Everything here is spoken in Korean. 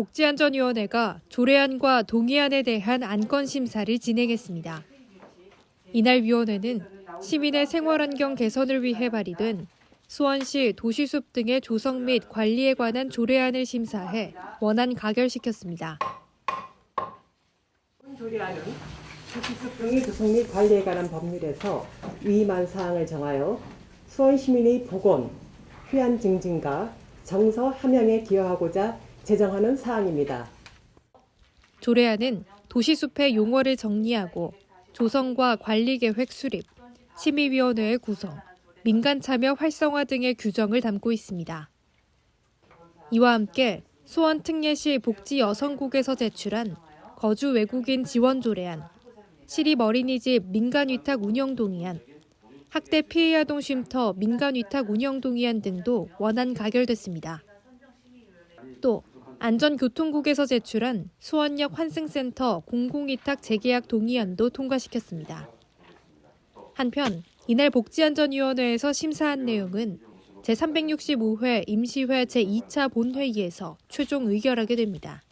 복지안전위원회가 조례안과 동의안에 대한 안건 심사를 진행했습니다. 이날 위원회는 시민의 생활환경 개선을 위해 발의된 수원시 도시숲 등의 조성 및 관리에 관한 조례안을 심사해 원안 가결시켰습니다. 조례안은 도시숲 등의 조성 및 관리에 관한 법률에서 위임한 사항을 정하여 수원 시민의 보건, 휴안 증진과 정서 함양에 기여하고자 제정하는 사항입니다. 조례안은 도시숲의 용어를 정리하고 조성과 관리 계획 수립, 심의위원회의 구성, 민간 참여 활성화 등의 규정을 담고 있습니다. 이와 함께 수원 특례시 복지 여성국에서 제출한 거주 외국인 지원 조례안, 시립 어린이집 민간 위탁 운영 동의안, 학대 피해 아동 쉼터 민간 위탁 운영 동의안 등도 원안 가결됐습니다. 또 안전교통국에서 제출한 수원역 환승센터 공공위탁 재계약 동의안도 통과시켰습니다. 한편 이날 복지안전위원회에서 심사한 내용은 제365회 임시회 제2차 본회의에서 최종 의결하게 됩니다.